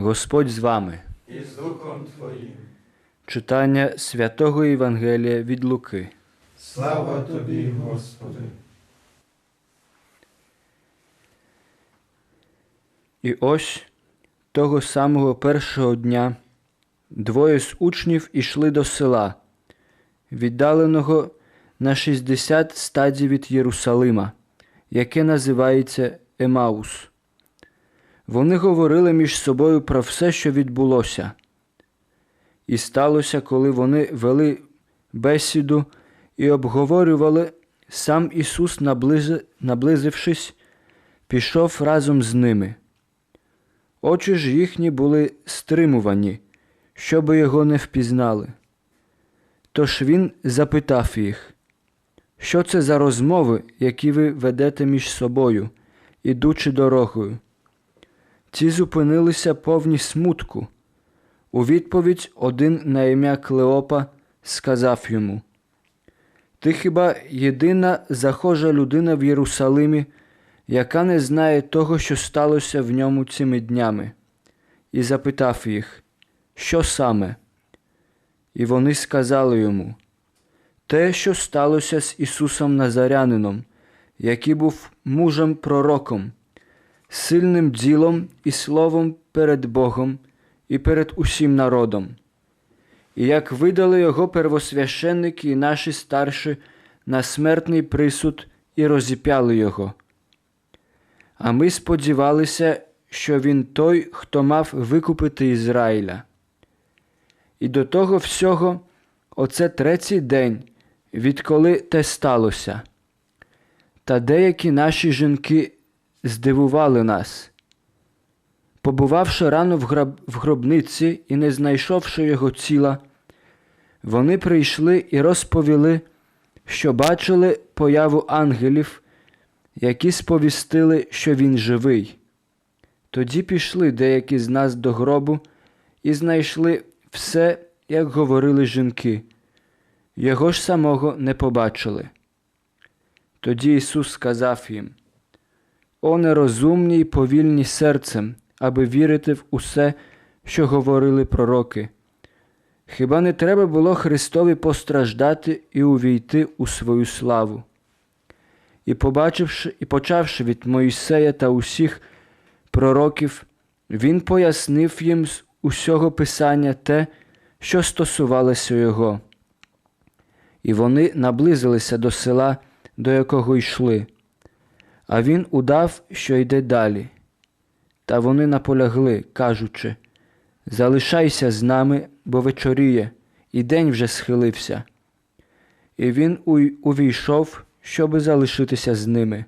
Господь з вами. і з Духом Твоїм. Читання святого Євангелія від Луки. Слава Тобі, Господи! І ось того самого першого дня двоє з учнів ішли до села, віддаленого на 60 стадій від Єрусалима, яке називається Емаус. Вони говорили між собою про все, що відбулося. І сталося, коли вони вели бесіду і обговорювали, сам Ісус, наблизи- наблизившись, пішов разом з ними. Очі ж їхні були стримувані, щоби його не впізнали. Тож він запитав їх, що це за розмови, які ви ведете між собою, ідучи дорогою? Ці зупинилися повні смутку. У відповідь один на ім'я Клеопа сказав йому: Ти хіба єдина захожа людина в Єрусалимі, яка не знає того, що сталося в ньому цими днями, і запитав їх, що саме? І вони сказали йому, те, що сталося з Ісусом Назарянином, який був мужем пророком, сильним ділом і словом перед Богом і перед усім народом. І як видали його первосвященники і наші старші на смертний присуд і розіп'яли його. А ми сподівалися, що він той, хто мав викупити Ізраїля. І до того всього, оце третій день, відколи те сталося. Та деякі наші жінки здивували нас. Побувавши рано в, гроб... в гробниці і не знайшовши його тіла, вони прийшли і розповіли, що бачили появу ангелів, які сповістили, що він живий. Тоді пішли деякі з нас до гробу і знайшли все, як говорили жінки. Його ж самого не побачили. Тоді Ісус сказав їм: О нерозумні й повільні серцем, аби вірити в усе, що говорили пророки. Хіба не треба було Христові постраждати і увійти у свою славу? І, побачивши і почавши від Моїсея та усіх пророків, він пояснив їм з усього Писання те, що стосувалося його. І вони наблизилися до села, до якого йшли, а він удав, що йде далі. Та вони наполягли, кажучи Залишайся з нами, бо вечоріє, і день вже схилився. І він увійшов, щоби залишитися з ними.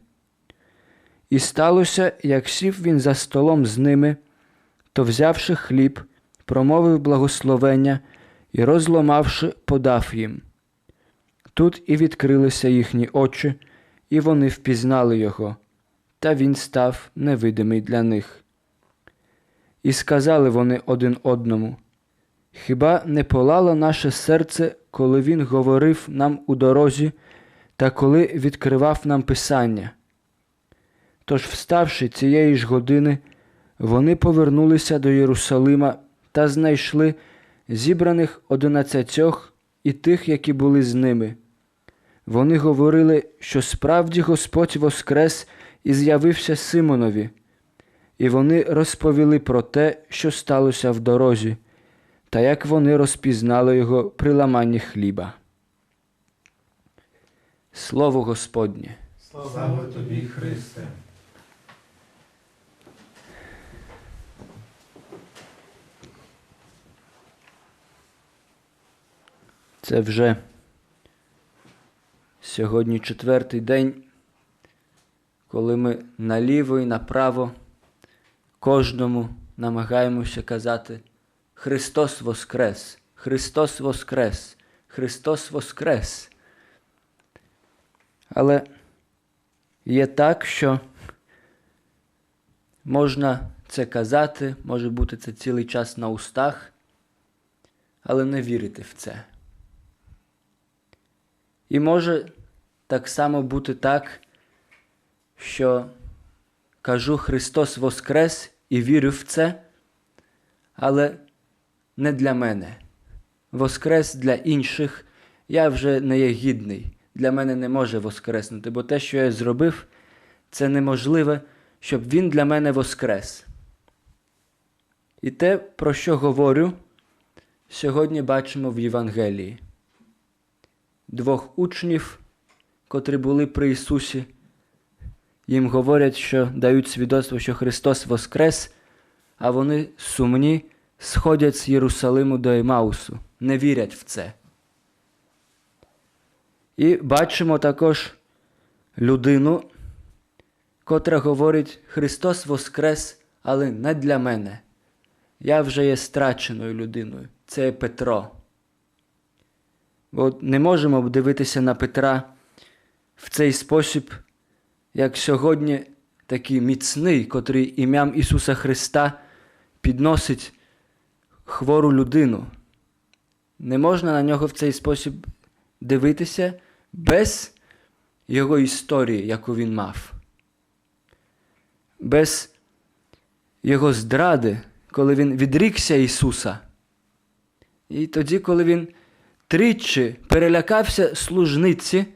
І сталося, як сів він за столом з ними, то, взявши хліб, промовив благословення і, розломавши, подав їм. Тут і відкрилися їхні очі, і вони впізнали його, та він став невидимий для них. І сказали вони один одному: Хіба не полало наше серце, коли він говорив нам у дорозі, та коли відкривав нам Писання? Тож, вставши цієї ж години, вони повернулися до Єрусалима та знайшли зібраних одинадцятьох і тих, які були з ними. Вони говорили, що справді Господь воскрес і з'явився Симонові, і вони розповіли про те, що сталося в дорозі, та як вони розпізнали його при ламанні хліба. Слово Господнє. Слава Тобі, Христе! Це вже сьогодні четвертий день, коли ми наліво і направо кожному намагаємося казати Христос Воскрес, Христос Воскрес, Христос Воскрес. Але є так, що можна це казати, може бути це цілий час на устах, але не вірити в це. І може так само бути так, що кажу Христос Воскрес і вірю в це, але не для мене. Воскрес для інших, я вже не є гідний. Для мене не може воскреснути, бо те, що я зробив, це неможливе, щоб він для мене воскрес. І те, про що говорю, сьогодні бачимо в Євангелії. Двох учнів, котрі були при Ісусі, їм говорять, що дають свідоцтво, що Христос воскрес, а вони сумні сходять з Єрусалиму до Емаусу, не вірять в це. І бачимо також людину, котра говорить: Христос воскрес, але не для мене. Я вже є страченою людиною. Це є Петро. Бо не можемо дивитися на Петра в цей спосіб, як сьогодні такий міцний, котрий ім'ям Ісуса Христа підносить хвору людину. Не можна на нього в цей спосіб дивитися без його історії, яку він мав, без його зради, коли він відрікся Ісуса. І тоді, коли він тричі перелякався служниці,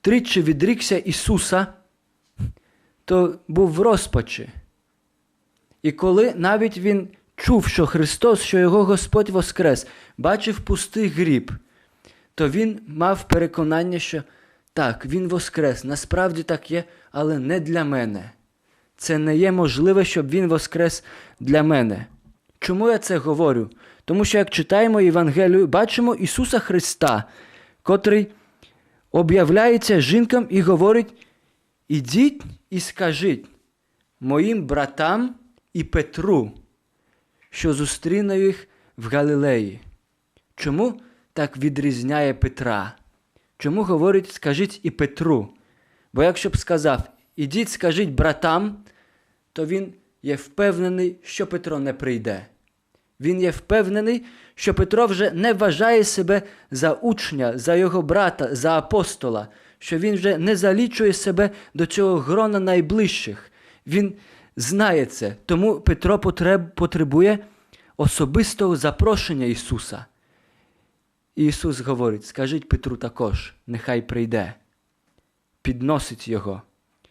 тричі відрікся Ісуса, то був в розпачі. І коли навіть він чув, що Христос, що його Господь воскрес, бачив пустий гріб, то він мав переконання, що так, він воскрес, насправді так є, але не для мене. Це не є можливе, щоб він воскрес для мене. Чому я це говорю? Тому що як читаємо Євангелію, бачимо Ісуса Христа, котрий об'являється жінкам і говорить: ідіть і скажіть моїм братам і Петру, що зустріне їх в Галилеї. Чому так відрізняє Петра? Чому говорить, скажіть і Петру? Бо якщо б сказав, ідіть, скажіть братам, то він є впевнений, що Петро не прийде. Він є впевнений, що Петро вже не вважає себе за учня, за його брата, за апостола, що він вже не залічує себе до цього грона найближчих. Він знає це, тому Петро потреб, потребує особистого запрошення Ісуса. І Ісус говорить: скажіть Петру також, нехай прийде, підносить Його.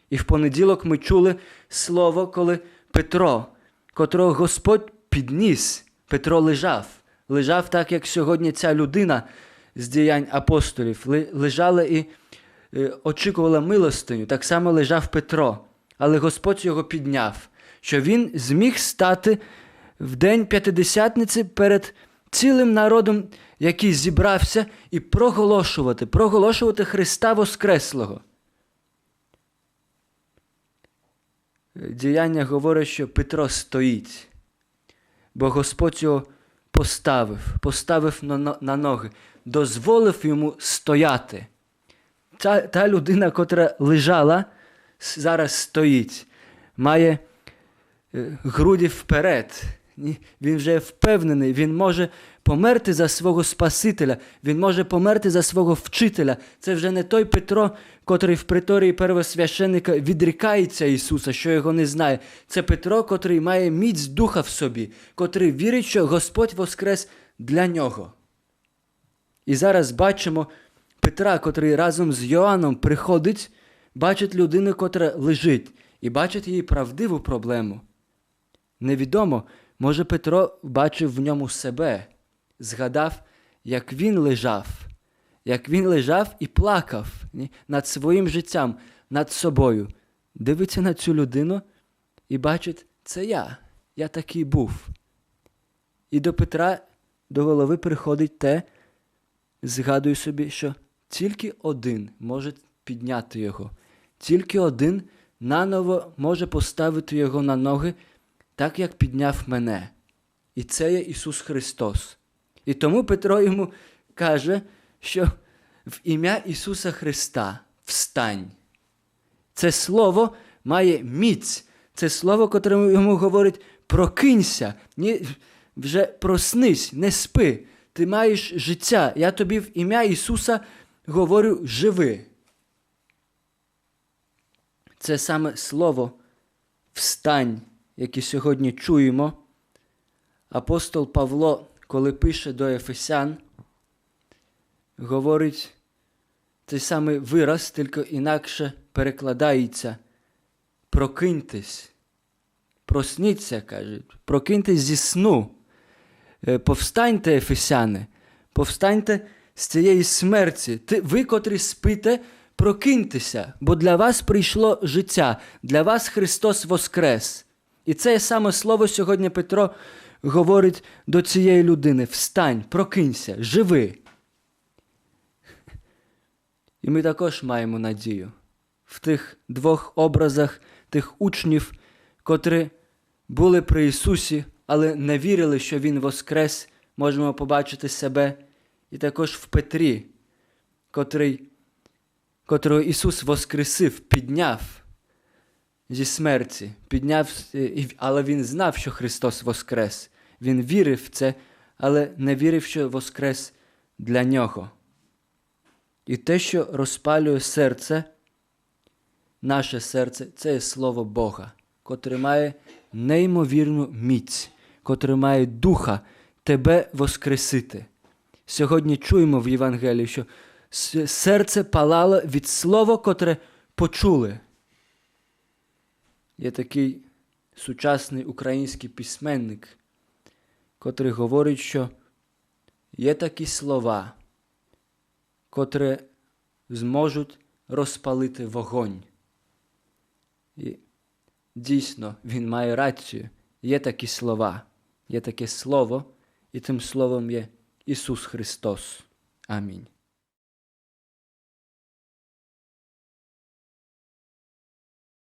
І в понеділок ми чули слово, коли Петро, котрого Господь підніс, Петро лежав, лежав так, як сьогодні ця людина з діянь апостолів, лежала і е, очікувала милостиню, так само лежав Петро, але Господь його підняв, що він зміг стати в день п'ятидесятниці перед цілим народом, який зібрався, і проголошувати, проголошувати Христа Воскреслого. Діяння говорить, що Петро стоїть, бо Господь його поставив, поставив на, на ноги, дозволив йому стояти. Та, та людина, котра лежала, зараз стоїть, має е, груді вперед. Він вже впевнений, він може померти за свого Спасителя, він може померти за свого вчителя. Це вже не той Петро, котрий в приторії первосвященника відрікається Ісуса, що його не знає. Це Петро, котрий має міць духа в собі, котрий вірить, що Господь воскрес для нього. І зараз бачимо Петра, котрий разом з Йоанном приходить, бачить людину, котра лежить, і бачить її правдиву проблему. Невідомо, може Петро бачив в ньому себе, згадав, як він лежав, як він лежав і плакав над своїм життям, над собою. Дивиться на цю людину і бачить, це я, я такий був. І до Петра до голови приходить те, згадую собі, що тільки один може підняти його, тільки один наново може поставити його на ноги, так як підняв мене. І це є Ісус Христос. І тому Петро йому каже, що в ім'я Ісуса Христа встань. Це слово має міць. Це слово, котре йому говорить: прокинься, вже проснись, не спи. Ти маєш життя. Я тобі в ім'я Ісуса говорю живи. Це саме слово встань, яке сьогодні чуємо, апостол Павло, коли пише до Ефесян, говорить цей самий вираз, тільки інакше перекладається. Прокиньтесь, просніться, кажуть, прокиньтесь зі сну. Е, Повстаньте, ефесяни, повстаньте з цієї смерті. Ти, ви, котрі спите, прокиньтеся, бо для вас прийшло життя, для вас Христос воскрес. І це саме слово сьогодні Петро говорить до цієї людини: встань, прокинься, живи. І ми також маємо надію в тих двох образах тих учнів, котрі були при Ісусі, але не вірили, що Він воскрес, можемо побачити себе, і також в Петрі, котрий, котрого Ісус воскресив, підняв зі смерті, підняв, е, але Він знав, що Христос воскрес. Він вірив в це, але не вірив, що воскрес для нього. І те, що розпалює серце, наше серце, це є слово Бога, котре має неймовірну міць, котре має духа тебе воскресити. Сьогодні чуємо в Євангелії, що серце палало від слова, котре почули. Є такий сучасний український письменник, котрий говорить, що є такі слова, котрі зможуть розпалити вогонь. І дійсно він має рацію. Є такі слова, є таке слово, і тим словом є Ісус Христос. Амінь.